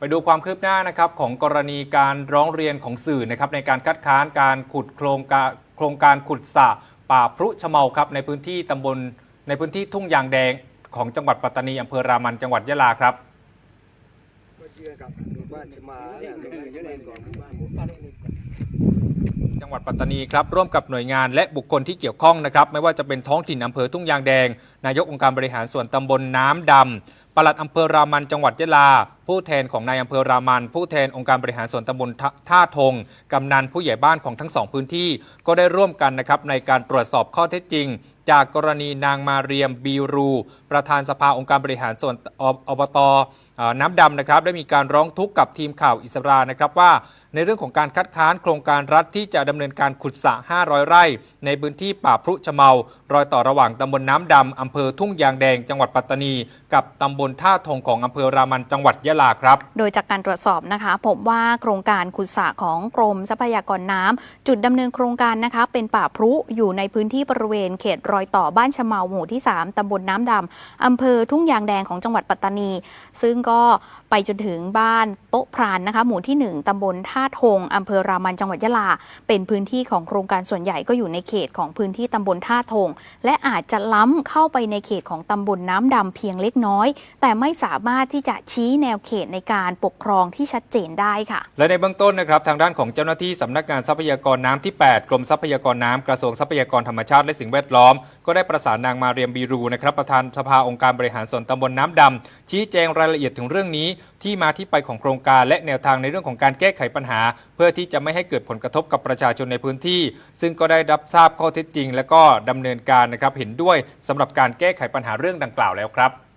ไปดูความคืบหน้านะครับของกรณีการร้องเรียนของสื่อนะครับในการคัดค้านการขุดโครงการโครงการขุดสระป่าพรุชะเมาครับในพื้นที่ตำบลในพื้นที่ทุ่งยางแดงของจังหวัดปัตตานีอำเภอรามันจังหวัดยะลาครับมาเจอกับหมู่บ้านชมาเนี่ยหมู่บ้านชมาก่อนหมู่บ้านหมู่จังหวัดปัตตานีครับร่วมกับหน่วยงานและบุคคลที่เกี่ยวข้องนะครับไม่ว่าจะเป็นท้องถิ่นอำเภอทุ่งยางแดง นายกองค์การบริหารส่วนตำบลน้ำดำปลัดอำเภอรามันจังหวัดยะลา ผู้แทนของนายอำเภอรามัน ผู้แทนองค์การบริหารส่วนตำบลท่าทงกำนันผู้ใหญ่บ้านของทั้งสองพื้นที่ ก็ได้ร่วมกันนะครับในการตรวจสอบข้อเท็จจริง จากกรณีนางมาเรียมบีรู ประธานสภาองค์การบริหารส่วนอบตน้ำดำนะครับได้มีการร้องทุกข์กับทีมข่าวอิสรานะครับว่าในเรื่องของการคัดค้านโครงการรัฐที่จะดำเนินการขุดสระ 500 ไร่ ในพื้นที่ป่าพรุชะเมารอยต่อระหว่างตำบลน้ำดำอำเภอทุ่งยางแดง จังหวัดปัตตานี กับตำบลท่าทงของอำเภอรามันจังหวัดยะลาครับ โดยจากการตรวจสอบนะคะพบว่าโครงการขุดสระของกรมทรัพยากรน้ำจุดดำเนินโครงการนะคะเป็นป่าพรุอยู่ในพื้นที่บริเวณเขตรอยต่อบ้านชะเมาหมู่ที่ 3ตำบลน้ำดำอำเภอทุ่งยางแดงของจังหวัดปัตตานี ซึ่งก็ไปจนถึงบ้านโต๊ะพรานนะคะหมู่ที่ 1ตำบลท่าทงอำเภอรามันจังหวัดยะลา เป็นพื้นที่ของโครงการส่วนใหญ่ก็อยู่ในเขตของพื้นที่ตำบลท่าทง และอาจจะล้ำเข้าไปในเขตของตำบลน้ำดำเพียงเล็กน้อย แต่ไม่สามารถที่จะชี้แนวเขตในการปกครองที่ชัดเจนได้ค่ะ และในเบื้องต้นนะครับทางด้านของเจ้าหน้าที่สำนักงานทรัพยากรน้ำที่ 8 กรมทรัพยากรน้ำกระทรวงทรัพยากรธรรมชาติและสิ่งแวดล้อม ก็ได้ประสานนางมาเรียมบีรูนะครับประธานสภาองค์การบริหารส่วนตำบลน้ำดำชี้แจงรายละเอียดถึงเรื่องนี้ ที่มาที่ไปของโครงการและแนวทางในเรื่องของการแก้ไขปัญหา เพื่อที่จะไม่ให้เกิดผลกระทบกับประชาชนในพื้นที่ ซึ่งก็ได้รับทราบข้อเท็จจริง และก็ดำเนินการนะครับเห็นด้วยสำหรับการแก้ไขปัญหาเรื่องดังกล่าวแล้วครับ